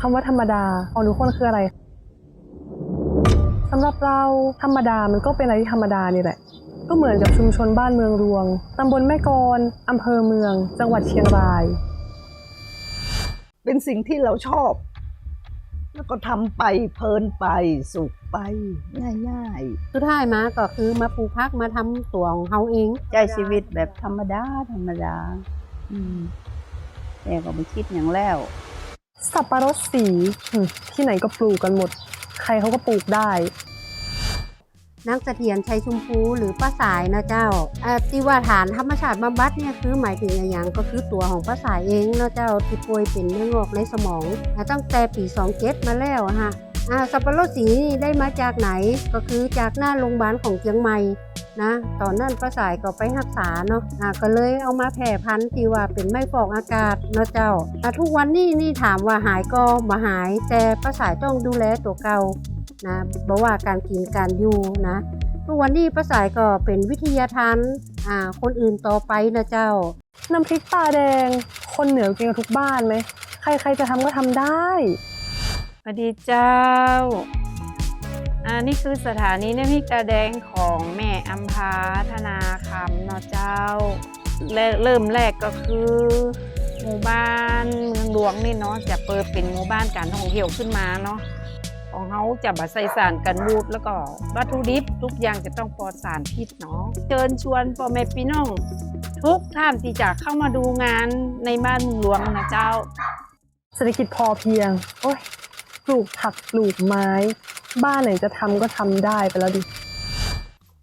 คำว่าธรรมดาของทุกคนคืออะไรสำหรับเราธรรมดามันก็เป็นอะไรที่ธรรมดานี่แหละ ก็เหมือนกับชุมชนบ้านเมืองรวงตำบลแม่กลอำเภอเมือง จังหวัดเชียงราย เป็นสิ่งที่เราชอบ แล้วก็ทำไปเพลินไปสุขไปง่ายสุดท้ายมาก็คือมาปลูกพักมาทำตัวของเขาเองใช้ชีวิตแบบธรรมดาธรรมดา อืมแต่ก็ไม่คิดอย่างแล้ว สับปะรดสีที่ไหนก็ปลูกกันหมด ใครเขาก็ปลูกได้นักเสถียรชัยชุมพูหรือป้าสายนะเจ้าอ่าที่ว่าฐานธรรมชาติบำบัดเนี่ยคือหมายถึงอะไรอย่างก็คือตัวของป้าสายเองนะเจ้าที่ป่วยเป็นเนื้องอกในสมองอ่าตั้งแต่ปี2เกตมาแล้วอะฮะอ่า สับปะรดสีนี่ได้มาจากไหนก็คือจากหน้าโรงพยาบาลของเชียงใหม่นะตอนนั้นป้าสายก็ไปรักษาเนาะก็เลยเอามาแผ่พันธุ์ที่ว่าเป็นไม่ฟอกอากาศนะเจ้าทุกวันนี้นี่ถามว่าหายก็มาหาย แต่ป้าสายต้องดูแลตัวเก่านะบอกว่าการกินการอยู่นะทุกวันนี้ป้าสายก็เป็นวิทยาทานคนอื่นต่อไปนะเจ้า น้ำพริกตาแดง คนเหนือกินกันทุกบ้านไหมใครๆจะทำก็ทำได้ วัสดีเจ้า อ่า นี่คือสถานีน้ำพริกตาแดงของแม่อัมพาธนาคำเนาะเจ้า เริ่มแรกก็คือหมู่บ้านเมืองหลวงนี่เนาะจะเปิดเป็นหมู่บ้านการท่องเที่ยวขึ้นมาเนาะของเขาจะบัใส่สารกันบูดแล้วก็วัตถุดิบทุกอย่างจะต้องปลอดสารพิษเนาะเชิญชวนพ่อแม่พี่น้องทุกท่านที่จะเข้ามาดูงานในบ้านเมืองหลวงนะเจ้า เศรษฐกิจพอเพียง โอ้ย ปลูกผักปลูกไม้ บ้านไหนจะทำก็ทำได้ไปแล้วดิ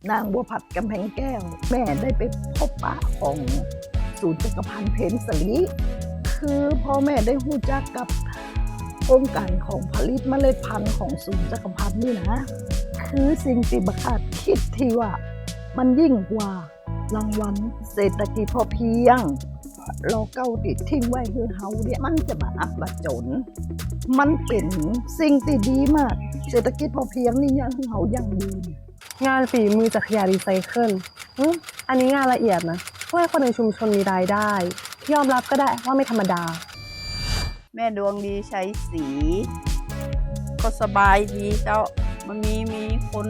นางบัวผัดกำแพงแก้ว แม่ได้ไปพบปะของศูนย์จักรพันธ์เพนสลีคือพ่อแม่ได้หู้จักกับโครงการของผลิตเมล็ดพันธุ์ของศูนย์จักรพันธ์นี่นะ คือสิ่งที่บักอาจคิดที่ว่า มันยิ่งกว่ารางวัลเศรษฐกิจพอเพียง เราเก้าติดทิ้งไว้คือเฮาเนี่ยมันจะมาอับมาจน มันเป็นสิ่งที่ดีมาก เศรษฐกิจพอเพียงนี่ยังเฮายังยืนงานฝีมือจากขยะรีไซเคิลอืมอันนี้งานละเอียดนะช่วยคนในชุมชนมีรายได้ ยอมรับก็ได้ว่าไม่ธรรมดา แม่ดวงดีใช้สี ก็สบายดีเจ้า มันมีมีคน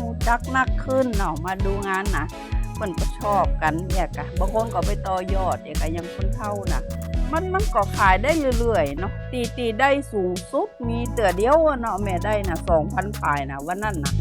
รู้จักนักขึ้นเนาะมาดูงานนะ เพิ่นก็ชอบกันเนี่ยกะบางคนก็ไปต่อยอดเนี่ยกะยังคนเท่านะมันมันก็ขายได้เรื่อยๆเนาะตีตีได้สูงสุดมีเตือเดียวเนาะแม่ได้นะสองพันปลายนะวันนั้นนะ